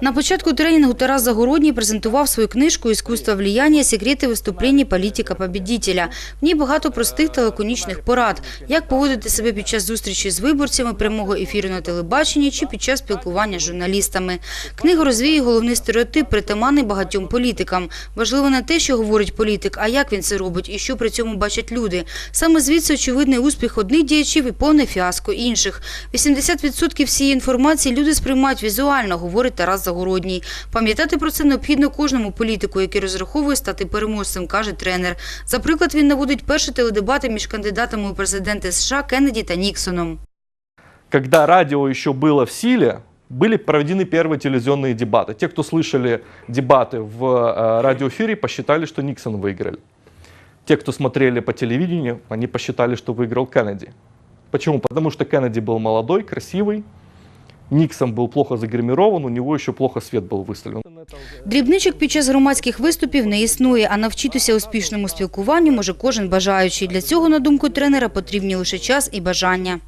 На початку тренінгу Тарас Загородній презентував свою книжку «Іскусство влияння. Секрети виступлення політика-победителя». В ній багато простих та лаконічних порад, як поводити себе під час зустрічі з виборцями, прямого ефіру на телебаченні чи під час спілкування з журналістами. Книга розвіє головний стереотип, притаманний багатьом політикам. Важливо не те, що говорить політик, а як він це робить і що при цьому бачать люди. Саме звідси очевидний успіх одних діячів і повне фіаско інших. 80% всієї інформації люди сприймають візуально, говорить Тарас Загородній. Пам'ятати про це необхідно кожному політику, який розраховує стати переможцем, каже тренер. За приклад він наводить перші теледебати між кандидатами у президенти США Кеннеді та Ніксоном. Когда радио еще было в силе, были проведены первые телевизионные дебаты. Те, кто слышали дебаты в э, радиоэфире, посчитали, что Никсон выиграли. Те, кто смотрели по телевидению, они посчитали, что выиграл Кеннеди. Почему? Потому что Кеннеди был молодой, красивый, Никсон был плохо загримирован, у него еще плохо свет был выставлен. Дрібничок під час громадських виступів не існує, а навчитися успішному спілкуванню може кожен бажаючий. Для цього, на думку тренера, потрібні лише час і бажання.